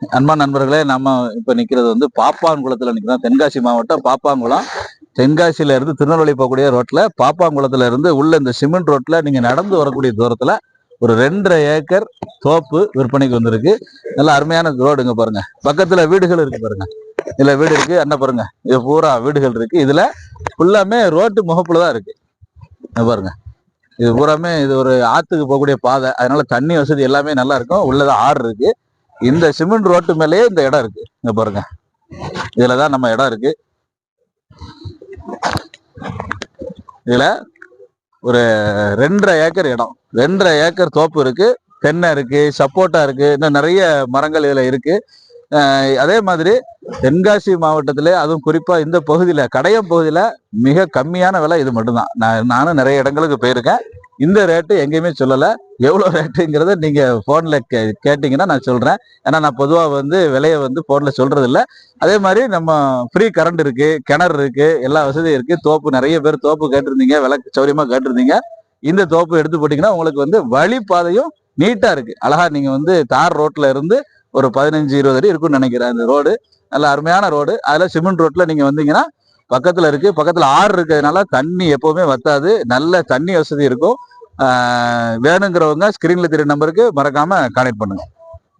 அன்பா நண்பர்களே நம்ம இப்ப நிக்கிறது வந்து பாப்பாங்குளத்துல நிக்கிறோம் தென்காசி மாவட்டம் பாப்பாங்குளம். தென்காசியில இருந்து திருநெல்வேலி போகக்கூடிய ரோட்ல பாப்பாங்குளத்துல இருந்து உள்ள இந்த சிமெண்ட் ரோட்ல நீங்க நடந்து வரக்கூடிய தூரத்துல ஒரு ரெண்டரை ஏக்கர் தோப்பு விற்பனைக்கு வந்திருக்கு. நல்லா அருமையான ரோடுங்க பாருங்க. பக்கத்துல வீடுகள் இருக்கு பாருங்க. இதில் வீடு இருக்கு என்ன பாருங்க. இது பூரா வீடுகள் இருக்கு. இதுல ஃபுல்லாமே ரோட்டு முகப்புல தான் இருக்கு. பாருங்க. இது பூராமே இது ஒரு ஆத்துக்கு போகக்கூடிய பாதை. அதனால தண்ணி வசதி எல்லாமே நல்லா இருக்கும். உள்ளதான் ஆறு இருக்கு. இந்த சிமெண்ட் ரோட்டு மேலேயே இந்த இடம் இருக்கு. இங்க பாருங்க. இதுலதான் நம்ம இடம் இருக்கு. இதுல ஒரு ரெண்டரை ஏக்கர் இடம். ரெண்டரை ஏக்கர் தோப்பு இருக்கு. தென்னை இருக்கு சப்போட்டா இருக்கு இன்னும் நிறைய மரங்கள் இதுல இருக்கு. அதே மாதிரி தென்காசி மாவட்டத்திலே அதுவும் குறிப்பா இந்த பகுதியில கடையம் பகுதியில மிக கம்மியான விலை இது மட்டும்தான். நான் நானும் நிறைய இடங்களுக்கு போயிருக்கேன். இந்த ரேட்டு எங்கேயுமே சொல்லலை. எவ்வளோ ரேட்டுங்கிறத நீங்கள் ஃபோனில் கே கேட்டிங்கன்னா நான் சொல்கிறேன் ஏன்னா நான் பொதுவாக வந்து விலையை வந்து ஃபோனில் சொல்கிறதில்ல அதே மாதிரி நம்ம ஃப்ரீ கரண்ட் இருக்குது கிணறு இருக்குது எல்லா வசதியும் இருக்குது தோப்பு நிறைய பேர் தோப்பு கேட்டிருந்தீங்க விலை சௌரியமாக கேட்டிருந்தீங்க. இந்த தோப்பு எடுத்து போட்டிங்கன்னா உங்களுக்கு வந்து வழிப்பாதையும் நீட்டாக இருக்குது அழகாக நீங்கள் வந்து தார் ரோட்டில் இருந்து ஒரு பதினஞ்சு இருபது அடி இருக்கும்னு நினைக்கிறேன் அந்த ரோடு நல்ல அருமையான ரோடு அதில் சிமெண்ட் ரோட்டில் நீங்கள் வந்தீங்கன்னா பக்கத்தில் இருக்குது பக்கத்தில் ஆறு இருக்கிறதுனால தண்ணி எப்போவுமே வத்தாது. நல்ல தண்ணி வசதி இருக்கும். வேணுங்கிறவங்க ஸ்க்ரீனில் தெரிய நம்பருக்கு மறக்காமல் கான்டெக்ட் பண்ணுங்கள்